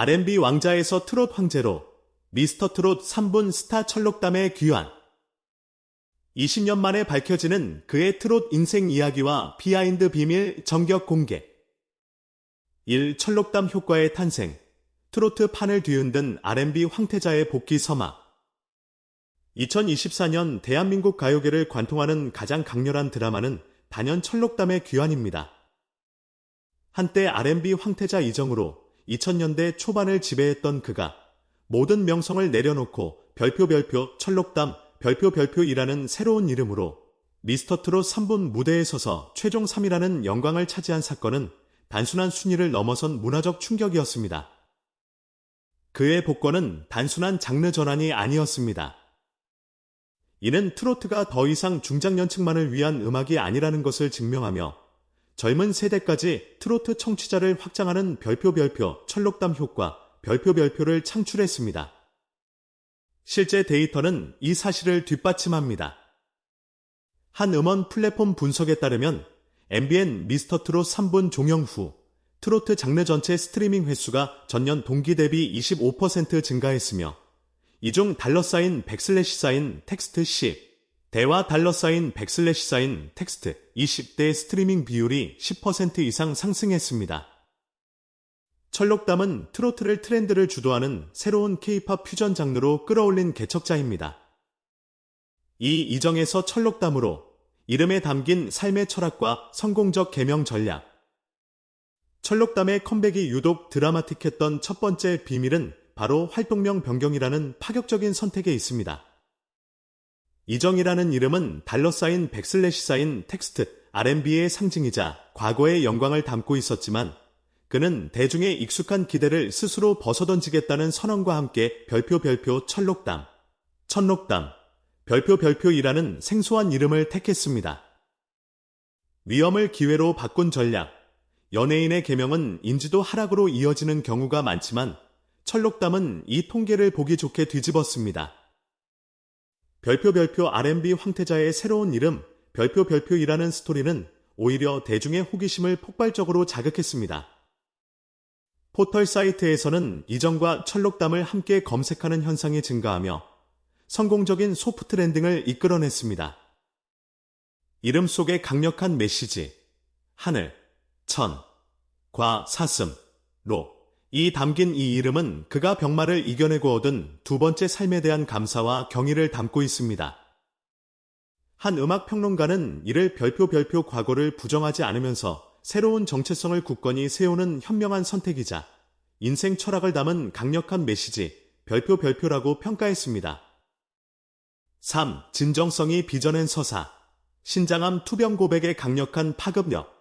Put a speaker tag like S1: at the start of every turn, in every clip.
S1: R&B 왕자에서 트롯 황제로 미스터 트롯 3분 스타 철록담의 귀환. 20년 만에 밝혀지는 그의 트롯 인생 이야기와 비하인드 비밀 정격 공개. 1. 철록담 효과의 탄생. 트로트 판을 뒤흔든 R&B 황태자의 복귀 서막. 2024년 대한민국 가요계를 관통하는 가장 강렬한 드라마는 단연 철록담의 귀환입니다. 한때 R&B 황태자 이정으로 2000년대 초반을 지배했던 그가 모든 명성을 내려놓고 별표 별표 철록담 별표 별표이라는 새로운 이름으로 미스터 트롯 3분 무대에 서서 최종 3위라는 영광을 차지한 사건은 단순한 순위를 넘어선 문화적 충격이었습니다. 그의 복권은 단순한 장르 전환이 아니었습니다. 이는 트로트가 더 이상 중장년층만을 위한 음악이 아니라는 것을 증명하며 젊은 세대까지 트로트 청취자를 확장하는 별표 별표 철록담 효과 별표 별표를 창출했습니다. 실제 데이터는 이 사실을 뒷받침합니다. 한 음원 플랫폼 분석에 따르면 MBN 미스터 트롯 3분 종영 후 트로트 장르 전체 스트리밍 횟수가 전년 동기 대비 25% 증가했으며 이 중 달러 사인 백슬래시 사인 텍스트 10, 대화 달러 사인 백슬래시 사인 텍스트 20대 스트리밍 비율이 10% 이상 상승했습니다. 철록담은 트로트를 트렌드를 주도하는 새로운 케이팝 퓨전 장르로 끌어올린 개척자입니다. 이 이정에서 철록담으로 이름에 담긴 삶의 철학과 성공적 개명 전략. 철록담의 컴백이 유독 드라마틱했던 첫 번째 비밀은 바로 활동명 변경이라는 파격적인 선택에 있습니다. 이정이라는 이름은 달러 사인 백슬래시 사인 텍스트 R&B의 상징이자 과거의 영광을 담고 있었지만 그는 대중의 익숙한 기대를 스스로 벗어던지겠다는 선언과 함께 별표 별표 철록담, 천록담, 별표 별표이라는 생소한 이름을 택했습니다. 위험을 기회로 바꾼 전략, 연예인의 개명은 인지도 하락으로 이어지는 경우가 많지만 철록담은 이 통계를 보기 좋게 뒤집었습니다. 별표 별표 R&B 황태자의 새로운 이름 별표 별표이라는 스토리는 오히려 대중의 호기심을 폭발적으로 자극했습니다. 포털 사이트에서는 이전과 철록담을 함께 검색하는 현상이 증가하며 성공적인 소프트 랜딩을 이끌어냈습니다. 이름 속의 강력한 메시지, 하늘, 천, 과, 사슴, 로, 이 담긴 이 이름은 그가 병마를 이겨내고 얻은 두 번째 삶에 대한 감사와 경의를 담고 있습니다. 한 음악 평론가는 이를 별표 별표 과거를 부정하지 않으면서 새로운 정체성을 굳건히 세우는 현명한 선택이자 인생 철학을 담은 강력한 메시지 별표 별표라고 평가했습니다. 3. 진정성이 빚어낸 서사 신장암 투병 고백의 강력한 파급력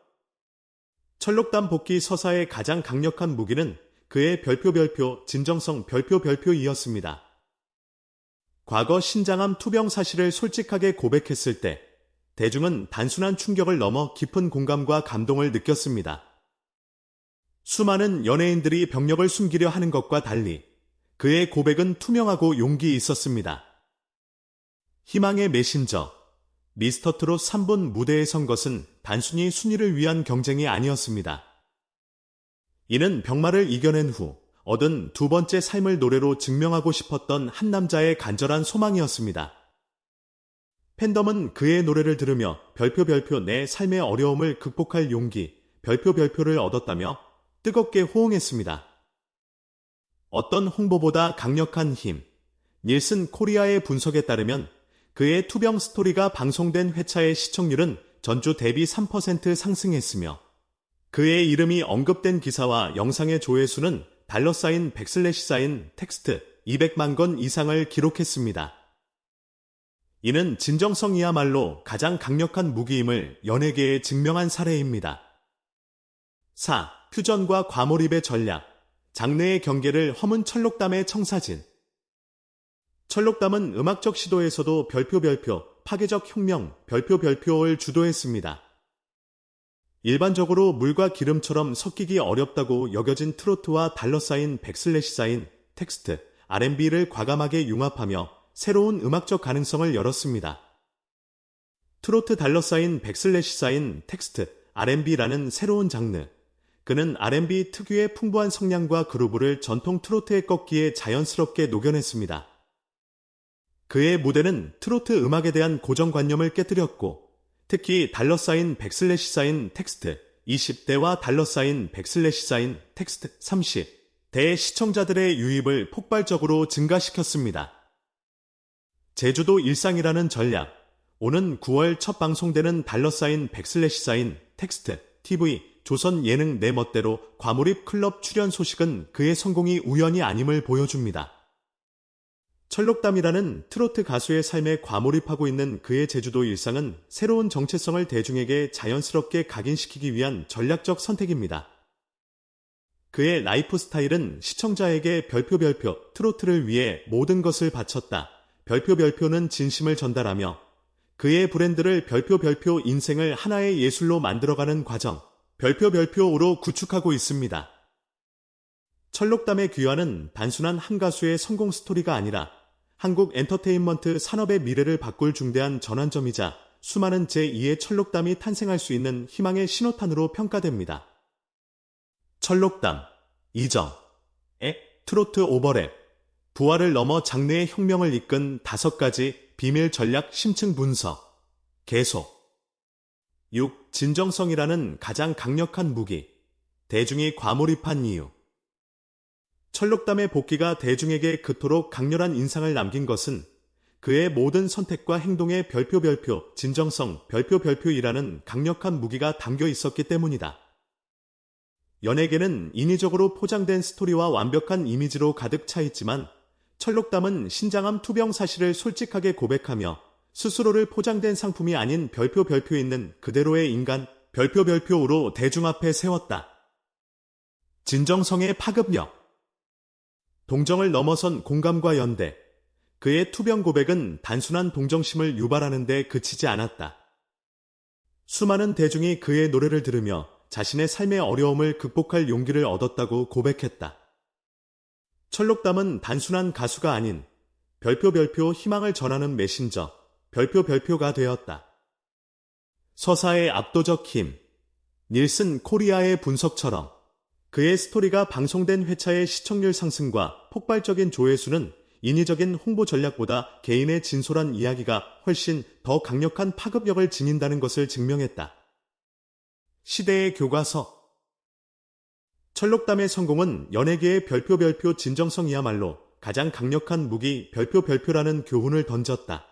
S1: 철록담 복귀 서사의 가장 강력한 무기는 그의 별표 별표 진정성 별표 별표이었습니다. 과거 신장암 투병 사실을 솔직하게 고백했을 때 대중은 단순한 충격을 넘어 깊은 공감과 감동을 느꼈습니다. 수많은 연예인들이 병력을 숨기려 하는 것과 달리 그의 고백은 투명하고 용기 있었습니다. 희망의 메신저, 미스터 트롯 3분 무대에 선 것은 단순히 순위를 위한 경쟁이 아니었습니다. 이는 병마를 이겨낸 후 얻은 두 번째 삶을 노래로 증명하고 싶었던 한 남자의 간절한 소망이었습니다. 팬덤은 그의 노래를 들으며 별표 별표 내 삶의 어려움을 극복할 용기, 별표 별표를 얻었다며 뜨겁게 호응했습니다. 어떤 홍보보다 강력한 힘. 닐슨 코리아의 분석에 따르면 그의 투병 스토리가 방송된 회차의 시청률은 전주 대비 3% 상승했으며 그의 이름이 언급된 기사와 영상의 조회수는 달러 사인 백슬래시 사인 텍스트 200만 건 이상을 기록했습니다. 이는 진정성이야말로 가장 강력한 무기임을 연예계에 증명한 사례입니다. 4. 퓨전과 과몰입의 전략 장르의 경계를 허문 철록담의 청사진 철록담은 음악적 시도에서도 별표 별표, 파괴적 혁명, 별표 별표를 주도했습니다. 일반적으로 물과 기름처럼 섞이기 어렵다고 여겨진 트로트와 달러 사인 백슬래시 사인 텍스트, R&B를 과감하게 융합하며 새로운 음악적 가능성을 열었습니다. 트로트 달러 사인 백슬래시 사인 텍스트, R&B라는 새로운 장르, 그는 R&B 특유의 풍부한 성량과 그루브를 전통 트로트의 꺾기에 자연스럽게 녹여냈습니다. 그의 무대는 트로트 음악에 대한 고정관념을 깨뜨렸고, 특히 달러 사인 백슬래시 사인 텍스트 20대와 달러 사인 백슬래시 사인 텍스트 30대 시청자들의 유입을 폭발적으로 증가시켰습니다. 제주도 일상이라는 전략. 오는 9월 첫 방송되는 달러 사인 백슬래시 사인 텍스트 TV 조선 예능 내 멋대로 과몰입 클럽 출연 소식은 그의 성공이 우연이 아님을 보여줍니다. 철록담이라는 트로트 가수의 삶에 과몰입하고 있는 그의 제주도 일상은 새로운 정체성을 대중에게 자연스럽게 각인시키기 위한 전략적 선택입니다. 그의 라이프 스타일은 시청자에게 별표 별표 트로트를 위해 모든 것을 바쳤다. 별표 별표는 진심을 전달하며 그의 브랜드를 별표 별표 인생을 하나의 예술로 만들어가는 과정, 별표 별표로 구축하고 있습니다. 철록담의 귀환은 단순한 한 가수의 성공 스토리가 아니라 한국 엔터테인먼트 산업의 미래를 바꿀 중대한 전환점이자 수많은 제2의 철록담이 탄생할 수 있는 희망의 신호탄으로 평가됩니다. 철록담, 이정, 에, 트로트 오버랩, 부활을 넘어 장르의 혁명을 이끈 다섯 가지 비밀 전략 심층 분석, 계속. 6. 진정성이라는 가장 강력한 무기. 대중이 과몰입한 이유. 철록담의 복귀가 대중에게 그토록 강렬한 인상을 남긴 것은 그의 모든 선택과 행동에 별표 별표, 진정성, 별표 별표이라는 강력한 무기가 담겨 있었기 때문이다. 연예계는 인위적으로 포장된 스토리와 완벽한 이미지로 가득 차 있지만 철록담은 신장암 투병 사실을 솔직하게 고백하며 스스로를 포장된 상품이 아닌 별표 별표 있는 그대로의 인간 별표 별표로 대중 앞에 세웠다. 진정성의 파급력 동정을 넘어선 공감과 연대 그의 투병 고백은 단순한 동정심을 유발하는 데 그치지 않았다. 수많은 대중이 그의 노래를 들으며 자신의 삶의 어려움을 극복할 용기를 얻었다고 고백했다. 철록담은 단순한 가수가 아닌 별표 별표 희망을 전하는 메신저, 별표 별표가 되었다. 서사의 압도적 힘, 닐슨 코리아의 분석처럼 그의 스토리가 방송된 회차의 시청률 상승과 폭발적인 조회수는 인위적인 홍보 전략보다 개인의 진솔한 이야기가 훨씬 더 강력한 파급력을 지닌다는 것을 증명했다. 시대의 교과서 철록담의 성공은 연예계의 별표 별표 진정성이야말로 가장 강력한 무기 별표 별표라는 교훈을 던졌다.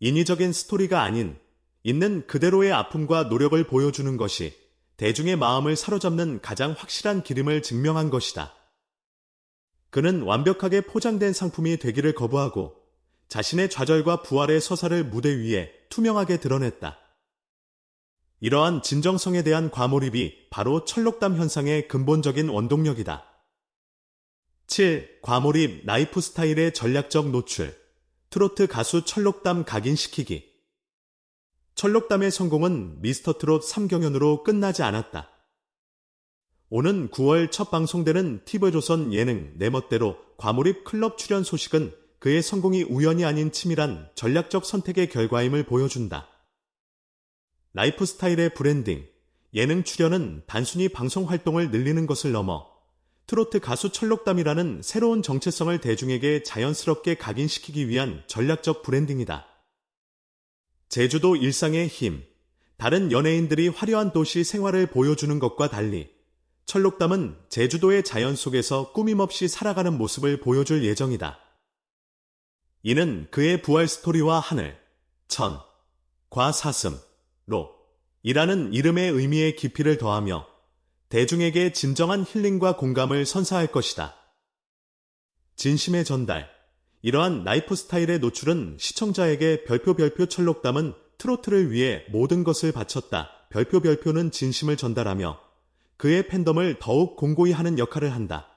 S1: 인위적인 스토리가 아닌 있는 그대로의 아픔과 노력을 보여주는 것이 대중의 마음을 사로잡는 가장 확실한 기름을 증명한 것이다. 그는 완벽하게 포장된 상품이 되기를 거부하고 자신의 좌절과 부활의 서사를 무대 위에 투명하게 드러냈다. 이러한 진정성에 대한 과몰입이 바로 철록담 현상의 근본적인 원동력이다. 7. 과몰입 라이프 스타일의 전략적 노출 트로트 가수 철록담 각인시키기 철록담의 성공은 미스터 트롯 3경연으로 끝나지 않았다. 오는 9월 첫 방송되는 TV조선 예능 내 멋대로 과몰입 클럽 출연 소식은 그의 성공이 우연이 아닌 치밀한 전략적 선택의 결과임을 보여준다. 라이프 스타일의 브랜딩, 예능 출연은 단순히 방송 활동을 늘리는 것을 넘어 트로트 가수 철록담이라는 새로운 정체성을 대중에게 자연스럽게 각인시키기 위한 전략적 브랜딩이다. 제주도 일상의 힘, 다른 연예인들이 화려한 도시 생활을 보여주는 것과 달리 철록담은 제주도의 자연 속에서 꾸밈없이 살아가는 모습을 보여줄 예정이다. 이는 그의 부활 스토리와 하늘, 천, 과 사슴, 로 이라는 이름의 의미의 깊이를 더하며 대중에게 진정한 힐링과 공감을 선사할 것이다. 진심의 전달. 이러한 라이프 스타일의 노출은 시청자에게 별표 별표 철록담은 트로트를 위해 모든 것을 바쳤다. 별표 별표는 진심을 전달하며 그의 팬덤을 더욱 공고히 하는 역할을 한다.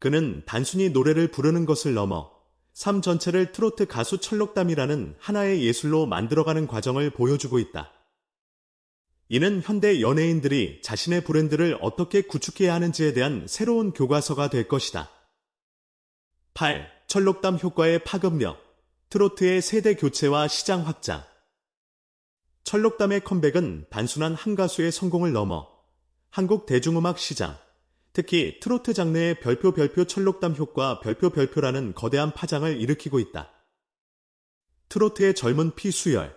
S1: 그는 단순히 노래를 부르는 것을 넘어 삶 전체를 트로트 가수 철록담이라는 하나의 예술로 만들어가는 과정을 보여주고 있다. 이는 현대 연예인들이 자신의 브랜드를 어떻게 구축해야 하는지에 대한 새로운 교과서가 될 것이다. 8. 철록담 효과의 파급력. 트로트의 세대 교체와 시장 확장. 철록담의 컴백은 단순한 한 가수의 성공을 넘어 한국 대중음악 시장, 특히 트로트 장르의 별표 별표 철록담 효과 별표 별표라는 거대한 파장을 일으키고 있다. 트로트의 젊은 피 수열,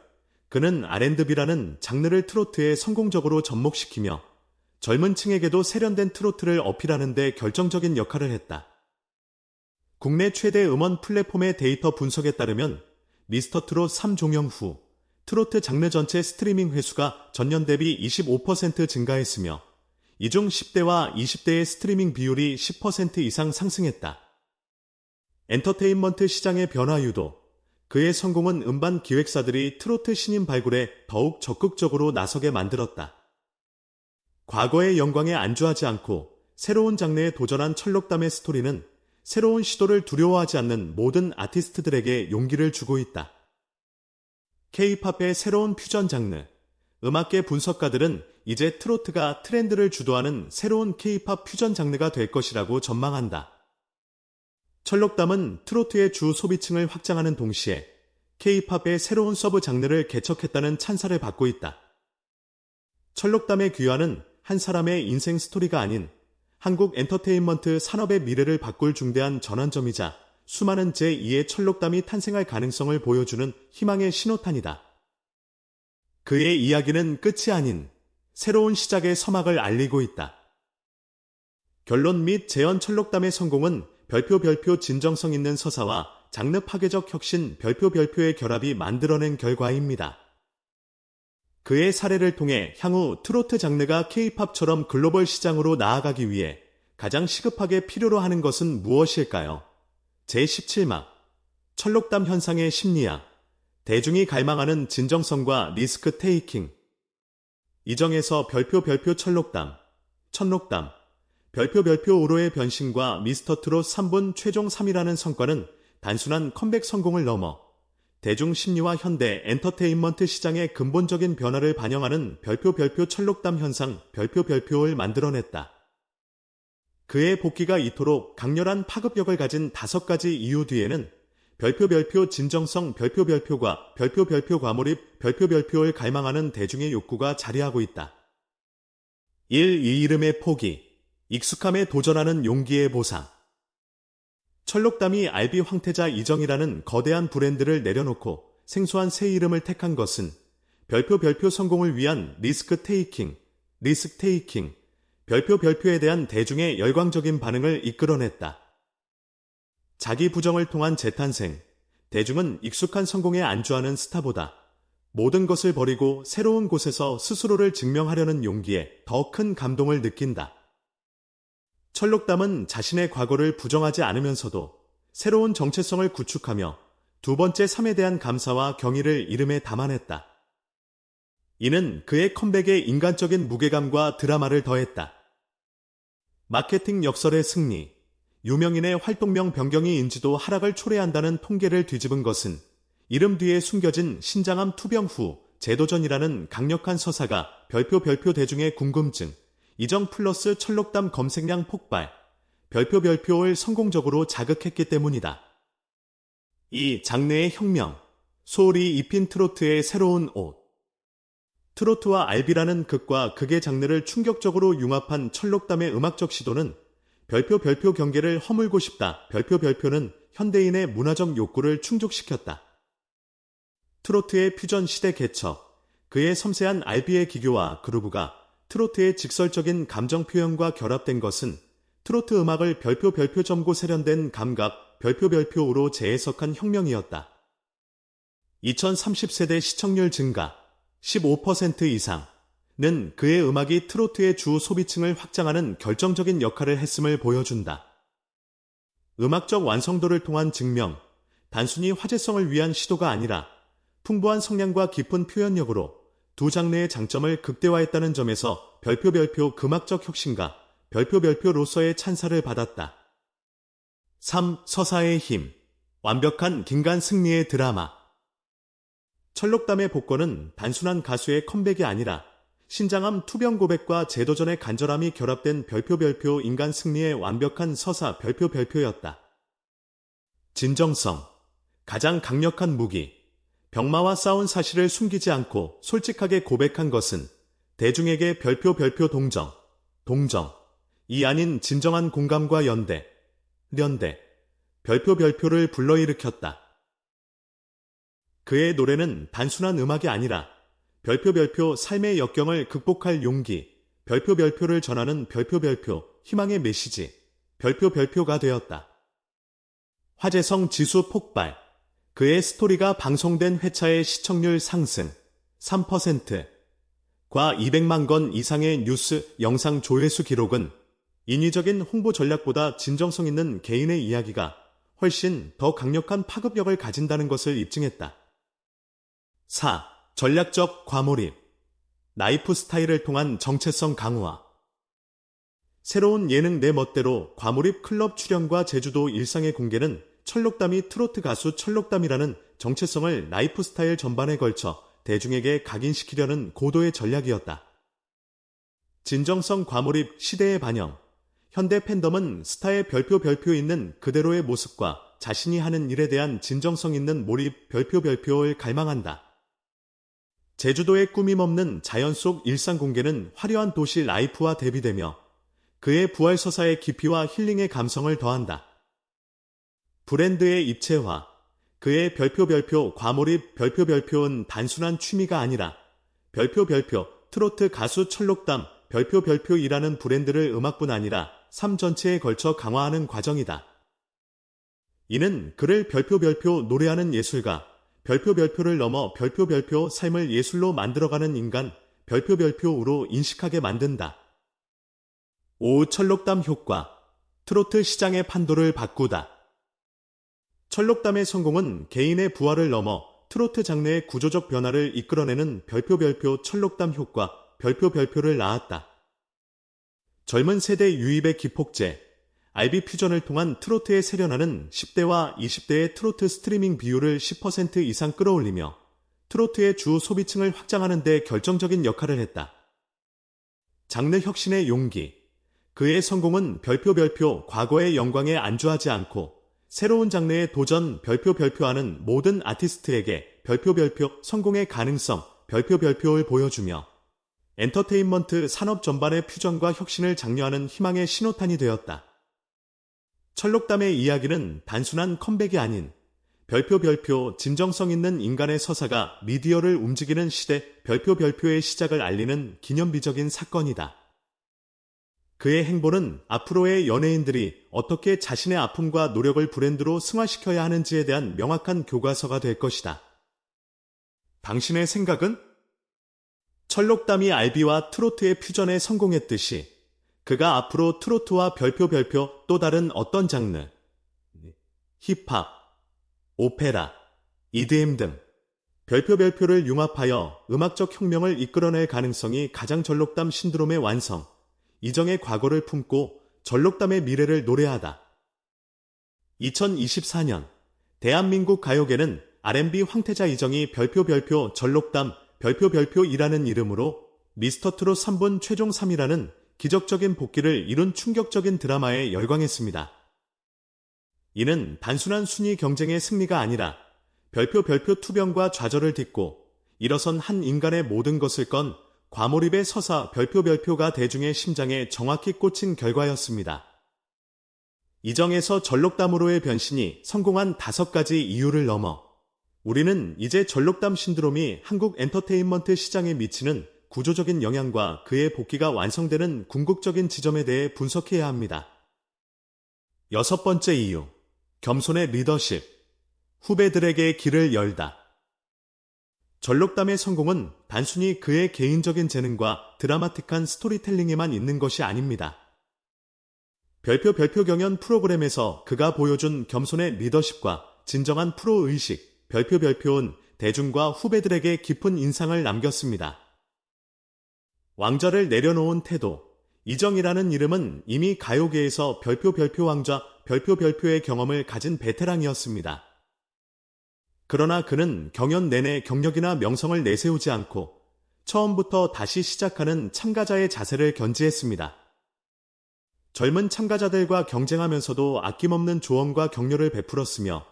S1: 그는 R&B라는 장르를 트로트에 성공적으로 접목시키며 젊은 층에게도 세련된 트로트를 어필하는 데 결정적인 역할을 했다. 국내 최대 음원 플랫폼의 데이터 분석에 따르면 미스터 트롯 3종영 후 트로트 장르 전체 스트리밍 회수가 전년 대비 25% 증가했으며 이 중 10대와 20대의 스트리밍 비율이 10% 이상 상승했다. 엔터테인먼트 시장의 변화 유도, 그의 성공은 음반 기획사들이 트로트 신인 발굴에 더욱 적극적으로 나서게 만들었다. 과거의 영광에 안주하지 않고 새로운 장르에 도전한 철록담의 스토리는 새로운 시도를 두려워하지 않는 모든 아티스트들에게 용기를 주고 있다. K-팝의 새로운 퓨전 장르, 음악계 분석가들은 이제 트로트가 트렌드를 주도하는 새로운 K-팝 퓨전 장르가 될 것이라고 전망한다. 철록담은 트로트의 주 소비층을 확장하는 동시에 K-팝의 새로운 서브 장르를 개척했다는 찬사를 받고 있다. 철록담의 귀환은 한 사람의 인생 스토리가 아닌 한국 엔터테인먼트 산업의 미래를 바꿀 중대한 전환점이자 수많은 제2의 철록담이 탄생할 가능성을 보여주는 희망의 신호탄이다. 그의 이야기는 끝이 아닌 새로운 시작의 서막을 알리고 있다. 결론 및 재현 철록담의 성공은 별표 별표 진정성 있는 서사와 장르 파괴적 혁신 별표 별표의 결합이 만들어낸 결과입니다. 그의 사례를 통해 향후 트로트 장르가 케이팝처럼 글로벌 시장으로 나아가기 위해 가장 시급하게 필요로 하는 것은 무엇일까요? 제17막 철록담 현상의 심리학 대중이 갈망하는 진정성과 리스크 테이킹 이정에서 별표 별표 철록담 천록담 별표 별표 5로의 변신과 미스터 트롯 3분 최종 3위라는 성과는 단순한 컴백 성공을 넘어 대중 심리와 현대 엔터테인먼트 시장의 근본적인 변화를 반영하는 별표 별표 철록담 현상 별표 별표를 만들어냈다. 그의 복귀가 이토록 강렬한 파급력을 가진 다섯 가지 이유 뒤에는 별표 별표 진정성 별표 별표과 별표 별표 과몰입 별표 별표를 갈망하는 대중의 욕구가 자리하고 있다. 1. 이 이름의 포기 익숙함에 도전하는 용기의 보상. 철록담이 알비 황태자 이정이라는 거대한 브랜드를 내려놓고 생소한 새 이름을 택한 것은 별표 별표 성공을 위한 리스크 테이킹, 리스크 테이킹, 별표 별표에 대한 대중의 열광적인 반응을 이끌어냈다. 자기 부정을 통한 재탄생, 대중은 익숙한 성공에 안주하는 스타보다 모든 것을 버리고 새로운 곳에서 스스로를 증명하려는 용기에 더 큰 감동을 느낀다. 철록담은 자신의 과거를 부정하지 않으면서도 새로운 정체성을 구축하며 두 번째 삶에 대한 감사와 경의를 이름에 담아냈다. 이는 그의 컴백에 인간적인 무게감과 드라마를 더했다. 마케팅 역설의 승리, 유명인의 활동명 변경이 인지도 하락을 초래한다는 통계를 뒤집은 것은 이름 뒤에 숨겨진 신장암 투병 후 재도전이라는 강력한 서사가 별표 별표 대중의 궁금증, 이정 플러스 철록담 검색량 폭발, 별표 별표를 성공적으로 자극했기 때문이다. 이 장르의 혁명, 소울이 입힌 트로트의 새로운 옷. 트로트와 알비라는 극과 극의 장르를 충격적으로 융합한 철록담의 음악적 시도는 별표 별표 경계를 허물고 싶다. 별표 별표는 현대인의 문화적 욕구를 충족시켰다. 트로트의 퓨전 시대 개척, 그의 섬세한 알비의 기교와 그루브가 트로트의 직설적인 감정 표현과 결합된 것은 트로트 음악을 별표 별표 점고 세련된 감각 별표 별표로 재해석한 혁명이었다. 2030세대 시청률 증가 15% 이상는 그의 음악이 트로트의 주 소비층을 확장하는 결정적인 역할을 했음을 보여준다. 음악적 완성도를 통한 증명, 단순히 화제성을 위한 시도가 아니라 풍부한 성량과 깊은 표현력으로 두 장르의 장점을 극대화했다는 점에서 별표 별표 금악적 혁신가 별표 별표로서의 찬사를 받았다. 3. 서사의 힘 완벽한 긴간 승리의 드라마 철록담의 복권은 단순한 가수의 컴백이 아니라 신장암 투병 고백과 재도전의 간절함이 결합된 별표 별표 인간 승리의 완벽한 서사 별표 별표였다. 진정성 가장 강력한 무기 병마와 싸운 사실을 숨기지 않고 솔직하게 고백한 것은 대중에게 별표 별표 동정, 동정, 이 아닌 진정한 공감과 연대, 련대, 별표 별표를 불러일으켰다. 그의 노래는 단순한 음악이 아니라 별표 별표 삶의 역경을 극복할 용기, 별표 별표를 전하는 별표 별표 희망의 메시지, 별표 별표가 되었다. 화재성 지수 폭발, 그의 스토리가 방송된 회차의 시청률 상승 3%, 과 200만 건 이상의 뉴스 영상 조회수 기록은 인위적인 홍보 전략보다 진정성 있는 개인의 이야기가 훨씬 더 강력한 파급력을 가진다는 것을 입증했다. 4. 전략적 과몰입. 나이프 스타일을 통한 정체성 강화. 새로운 예능 내 멋대로 과몰입 클럽 출연과 제주도 일상의 공개는 철록담이 트로트 가수 철록담이라는 정체성을 나이프 스타일 전반에 걸쳐 대중에게 각인시키려는 고도의 전략이었다. 진정성 과몰입 시대의 반영. 현대 팬덤은 스타의 별표 별표 있는 그대로의 모습과 자신이 하는 일에 대한 진정성 있는 몰입 별표 별표를 갈망한다. 제주도의 꾸밈 없는 자연 속 일상 공개는 화려한 도시 라이프와 대비되며 그의 부활 서사의 깊이와 힐링의 감성을 더한다. 브랜드의 입체화, 그의 별표 별표 과몰입 별표 별표는 단순한 취미가 아니라 별표 별표 트로트 가수 철록담 별표 별표이라는 브랜드를 음악뿐 아니라 삶 전체에 걸쳐 강화하는 과정이다. 이는 그를 별표 별표 노래하는 예술가, 별표 별표를 넘어 별표 별표 삶을 예술로 만들어가는 인간, 별표 별표로 인식하게 만든다. 5. 철록담 효과. 트로트 시장의 판도를 바꾸다. 철록담의 성공은 개인의 부활을 넘어 트로트 장르의 구조적 변화를 이끌어내는 별표 별표 철록담 효과, 별표 별표를 낳았다. 젊은 세대 유입의 기폭제, RB 퓨전을 통한 트로트에 세련하는 10대와 20대의 트로트 스트리밍 비율을 10% 이상 끌어올리며 트로트의 주 소비층을 확장하는 데 결정적인 역할을 했다. 장르 혁신의 용기. 그의 성공은 별표 별표 과거의 영광에 안주하지 않고 새로운 장르의 도전 별표 별표하는 모든 아티스트에게 별표 별표 성공의 가능성 별표 별표를 보여주며 엔터테인먼트 산업 전반의 퓨전과 혁신을 장려하는 희망의 신호탄이 되었다. 철록담의 이야기는 단순한 컴백이 아닌 별표 별표 진정성 있는 인간의 서사가 미디어를 움직이는 시대 별표 별표의 시작을 알리는 기념비적인 사건이다. 그의 행보는 앞으로의 연예인들이 어떻게 자신의 아픔과 노력을 브랜드로 승화시켜야 하는지에 대한 명확한 교과서가 될 것이다. 당신의 생각은? 철록담이 알비와 트로트의 퓨전에 성공했듯이 그가 앞으로 트로트와 별표 별표 또 다른 어떤 장르, 힙합, 오페라, EDM 등 별표 별표를 융합하여 음악적 혁명을 이끌어낼 가능성이 가장 전록담 신드롬의 완성, 이정의 과거를 품고 전록담의 미래를 노래하다. 2024년 대한민국 가요계는 R&B 황태자 이정이 별표 별표 전록담 별표 별표이라는 이름으로 미스터 트롯 3분 최종 3이라는 기적적인 복귀를 이룬 충격적인 드라마에 열광했습니다. 이는 단순한 순위 경쟁의 승리가 아니라 별표 별표 투병과 좌절을 딛고 일어선 한 인간의 모든 것을 건 과몰입의 서사 별표 별표가 대중의 심장에 정확히 꽂힌 결과였습니다. 이정에서 전록담으로의 변신이 성공한 다섯 가지 이유를 넘어 우리는 이제 전록담 신드롬이 한국 엔터테인먼트 시장에 미치는 구조적인 영향과 그의 복귀가 완성되는 궁극적인 지점에 대해 분석해야 합니다. 여섯 번째 이유. 겸손의 리더십. 후배들에게 길을 열다. 전록담의 성공은 단순히 그의 개인적인 재능과 드라마틱한 스토리텔링에만 있는 것이 아닙니다. 별표 별표 경연 프로그램에서 그가 보여준 겸손의 리더십과 진정한 프로의식, 별표 별표는 대중과 후배들에게 깊은 인상을 남겼습니다. 왕좌를 내려놓은 태도, 이정이라는 이름은 이미 가요계에서 별표 별표 왕좌, 별표 별표의 경험을 가진 베테랑이었습니다. 그러나 그는 경연 내내 경력이나 명성을 내세우지 않고 처음부터 다시 시작하는 참가자의 자세를 견지했습니다. 젊은 참가자들과 경쟁하면서도 아낌없는 조언과 격려를 베풀었으며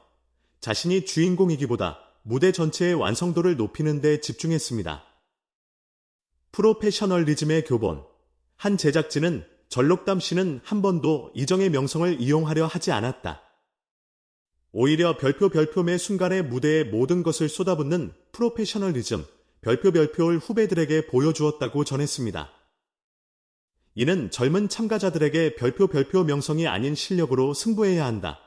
S1: 자신이 주인공이기보다 무대 전체의 완성도를 높이는 데 집중했습니다. 프로페셔널리즘의 교본. 한 제작진은 전록담 씨는 한 번도 이정의 명성을 이용하려 하지 않았다. 오히려 별표 별표매 순간에 무대에 모든 것을 쏟아붓는 프로페셔널리즘, 별표 별표를 후배들에게 보여주었다고 전했습니다. 이는 젊은 참가자들에게 별표 별표 명성이 아닌 실력으로 승부해야 한다.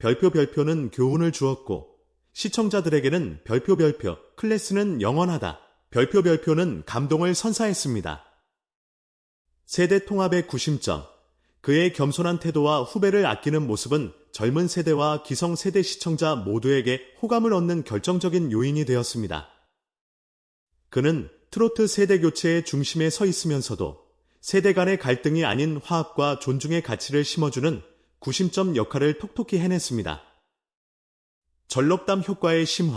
S1: 별표 별표는 교훈을 주었고, 시청자들에게는 별표 별표, 클래스는 영원하다. 별표 별표는 감동을 선사했습니다. 세대 통합의 구심점. 그의 겸손한 태도와 후배를 아끼는 모습은 젊은 세대와 기성 세대 시청자 모두에게 호감을 얻는 결정적인 요인이 되었습니다. 그는 트로트 세대 교체의 중심에 서 있으면서도 세대 간의 갈등이 아닌 화합과 존중의 가치를 심어주는 구심점 역할을 톡톡히 해냈습니다. 전록담 효과의 심화